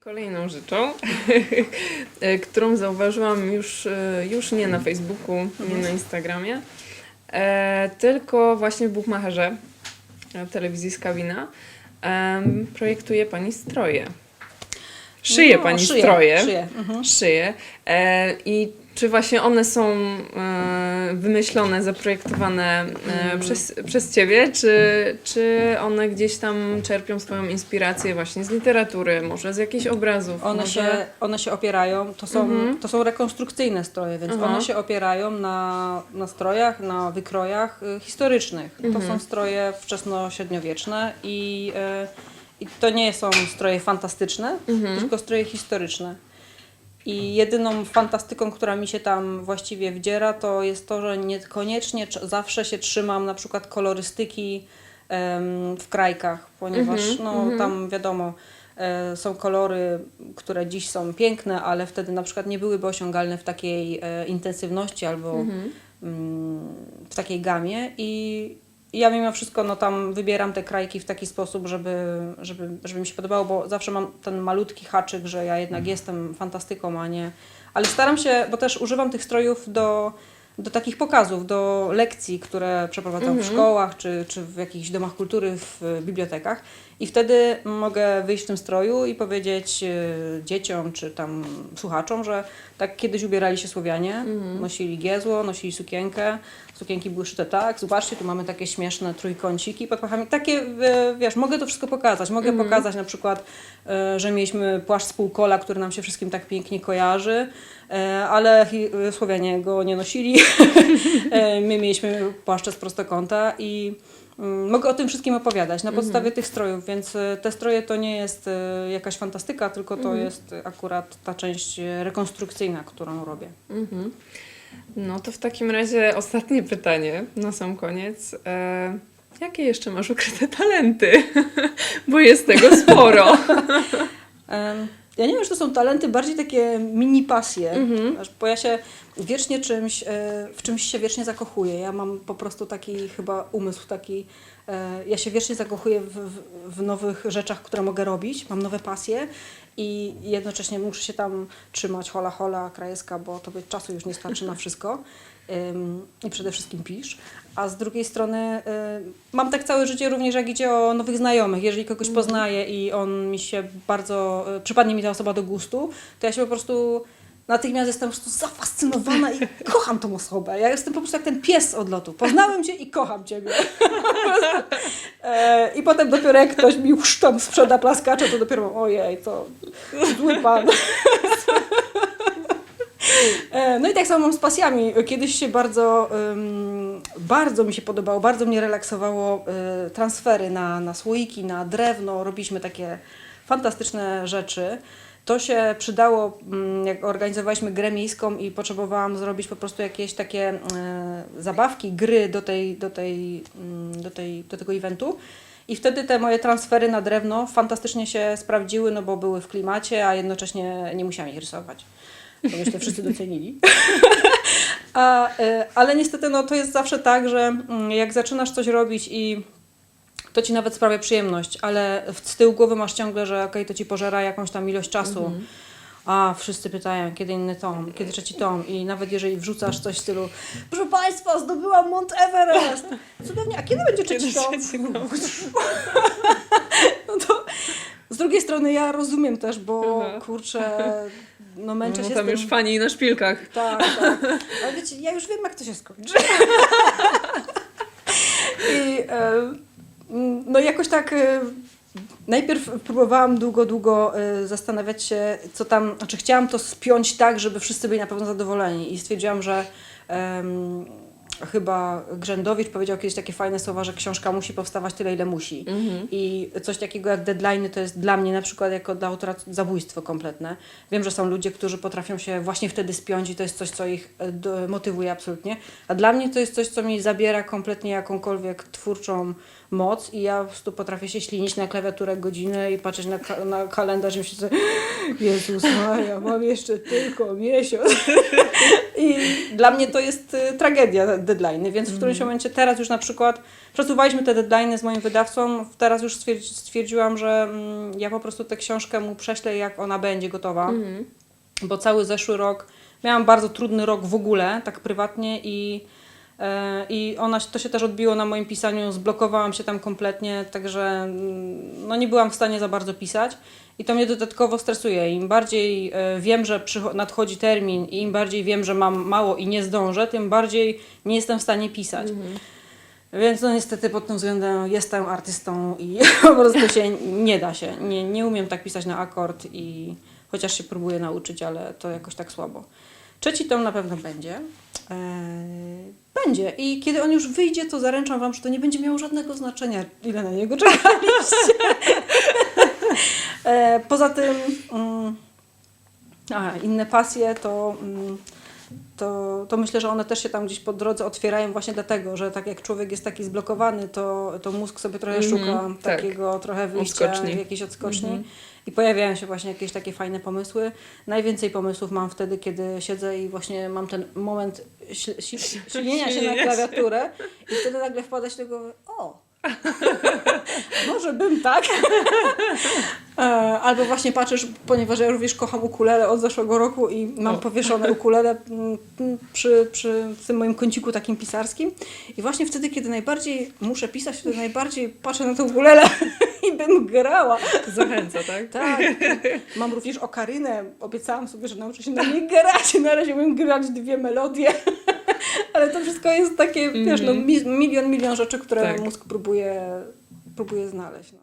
Kolejną rzeczą, którą zauważyłam już, już nie na Facebooku, nie na Instagramie, e, tylko właśnie w Buchmacherze e, telewizji em, projektuje Pani stroje. Szyje No, Pani szyję, stroje. szyję, mhm. E, I czy właśnie one są e, wymyślone, zaprojektowane e, Mm. przez, przez Ciebie, czy, czy one gdzieś tam czerpią swoją inspirację właśnie z literatury, może z jakichś obrazów? One może... się, one się opierają, to są, Mhm. to są rekonstrukcyjne stroje, więc Aha. one się opierają na, na strojach, na wykrojach y, historycznych. Mhm. To są stroje wczesno-średniowieczne i, y, i to nie są stroje fantastyczne, Mhm. tylko stroje historyczne. I jedyną fantastyką, która mi się tam właściwie wdziera, to jest to, że niekoniecznie cz- zawsze się trzymam na przykład kolorystyki em, w krajkach, ponieważ Mhm, no, mhm. tam wiadomo, e, są kolory, które dziś są piękne, ale wtedy na przykład nie byłyby osiągalne w takiej e, intensywności albo Mhm. mm, w takiej gamie i ja mimo wszystko no, tam wybieram te krajki w taki sposób, żeby, żeby, żeby mi się podobało, bo zawsze mam ten malutki haczyk, że ja jednak jestem fantastyką, a nie... Ale staram się, bo też używam tych strojów do, do takich pokazów, do lekcji, które przeprowadzam w szkołach, czy, czy w jakichś domach kultury, w bibliotekach i wtedy mogę wyjść w tym stroju i powiedzieć e, dzieciom, czy tam słuchaczom, że tak kiedyś ubierali się Słowianie, nosili giezło, nosili sukienkę, sukienki były szyte tak, zobaczcie, tu mamy takie śmieszne trójkąciki pod pachami, takie, e, wiesz, mogę to wszystko pokazać, mogę pokazać na przykład, e, że mieliśmy płaszcz z półkola, który nam się wszystkim tak pięknie kojarzy, ale Słowianie go nie nosili, my mieliśmy płaszcze z prostokąta i mogę o tym wszystkim opowiadać na podstawie tych strojów, więc e, te stroje to nie jest e, jakaś fantastyka, tylko to jest akurat ta część e, rekonstrukcyjna, którą robię. Mhm. No to w takim razie ostatnie pytanie na sam koniec. E, jakie jeszcze masz ukryte talenty? Bo jest tego sporo. Ja nie wiem, czy to są talenty, bardziej takie mini pasje, Aż- bo ja się wiecznie czymś, e, w czymś się wiecznie zakochuję. Ja mam po prostu taki chyba umysł taki, e, ja się wiecznie zakochuję w, w, w nowych rzeczach, które mogę robić, mam nowe pasje i jednocześnie muszę się tam trzymać hola hola krajeska, bo to by czasu już nie starczy na wszystko. I przede wszystkim pisz. A z drugiej strony y, mam tak całe życie również jak idzie o nowych znajomych. Jeżeli kogoś poznaję i on mi się bardzo, y, przypadnie mi ta osoba do gustu, to ja się po prostu natychmiast jestem po prostu zafascynowana i kocham tą osobę. Ja jestem po prostu jak ten pies z odlotu. Poznałem Cię i kocham Ciebie. E, I potem dopiero jak ktoś mi już tam sprzeda plaskacze, to dopiero ojej, to zły pan. E, No i tak samo z pasjami. Kiedyś się bardzo, bardzo mi się podobało, bardzo mnie relaksowało y, transfery na, na słoiki, na drewno. Robiliśmy takie fantastyczne rzeczy. To się przydało, mm, jak organizowaliśmy grę miejską i potrzebowałam zrobić po prostu jakieś takie e, zabawki, gry do, tej, do, tej, mm, do, tej, do tego eventu. I wtedy te moje transfery na drewno fantastycznie się sprawdziły, no bo były w klimacie, a jednocześnie nie musiałam ich rysować. To myślę, wszyscy docenili. A, e, ale niestety no, to jest zawsze tak, że mm, jak zaczynasz coś robić i to ci nawet sprawia przyjemność, ale w- z tyłu głowy masz ciągle, że okej, to ci pożera jakąś tam ilość czasu. A wszyscy pytają, kiedy inny tom, kiedy trzeci tom i nawet jeżeli wrzucasz coś w stylu Proszę Państwa, zdobyłam Mount Everest! Cudownie, a kiedy będzie trzeci tom? No to z drugiej strony ja rozumiem też, bo Aha. kurczę, no męczę No się tam z tym. już fani na szpilkach. Tak, tak. Ale wiecie, ja już wiem, jak to się skończy. I e, no jakoś tak e, najpierw próbowałam długo, długo e, zastanawiać się, co tam, znaczy chciałam to spiąć tak, żeby wszyscy byli na pewno zadowoleni i stwierdziłam, że em, chyba Grzędowicz powiedział kiedyś takie fajne słowa, że książka musi powstawać tyle, ile musi. I coś takiego jak deadline to jest dla mnie na przykład jako dla autora zabójstwo kompletne. Wiem, że są ludzie, którzy potrafią się właśnie wtedy spiąć i to jest coś, co ich e, motywuje absolutnie. A dla mnie to jest coś, co mi zabiera kompletnie jakąkolwiek twórczą moc i ja po prostu potrafię się ślinić na klawiaturę godzinę i patrzeć na, ka- na kalendarz i myśleć sobie, Jezus Maria, mam jeszcze tylko miesiąc. I dla mnie to jest y, tragedia deadline, więc w którymś momencie teraz już na przykład przesuwaliśmy te deadline z moim wydawcą, teraz już stwierdzi- stwierdziłam, że mm, ja po prostu tę książkę mu prześlę jak ona będzie gotowa, Mhm. bo cały zeszły rok miałam bardzo trudny rok w ogóle, tak prywatnie i i ona, to się też odbiło na moim pisaniu, zblokowałam się tam kompletnie, także mm, no nie byłam w stanie za bardzo pisać i to mnie dodatkowo stresuje. Im bardziej e, wiem, że nadchodzi termin i im bardziej wiem, że mam mało i nie zdążę, tym bardziej nie jestem w stanie pisać. Więc no niestety pod tym względem jestem artystą i po prostu się nie da się. Nie, nie umiem tak pisać na akord i chociaż się próbuję nauczyć, ale to jakoś tak słabo. Trzeci tom na pewno będzie. Eee, będzie. I kiedy on już wyjdzie, to zaręczam Wam, że to nie będzie miało żadnego znaczenia, ile na niego czekaliście. eee, poza tym, mm, aha, inne pasje to, mm, to, to myślę, że one też się tam gdzieś po drodze otwierają właśnie dlatego, że tak jak człowiek jest taki zblokowany, to, to mózg sobie trochę Mhm, szuka tak. takiego trochę wyjścia, Odskoczni. jakiejś odskoczni. Mhm. I pojawiają się właśnie jakieś takie fajne pomysły. Najwięcej pomysłów mam wtedy, kiedy siedzę i właśnie mam ten moment śl- śl- ślinienia się na klawiaturę i wtedy nagle wpada się do głowy, o, może bym tak. E, Albo właśnie patrzysz, ponieważ ja również kocham ukulele od zeszłego roku i mam O. powieszone ukulele mm, przy, przy tym moim kąciku takim pisarskim. I właśnie wtedy, kiedy najbardziej muszę pisać, wtedy najbardziej patrzę na tę ukulele i bym grała. Zachęca, tak? Tak. Mam również okarynę. Obiecałam sobie, że nauczę się na niej grać. Na razie umiem grać dwie melodie. Ale to wszystko jest takie, wiesz, no, mi- milion, milion rzeczy, które Tak. mózg próbuje, próbuje znaleźć. No.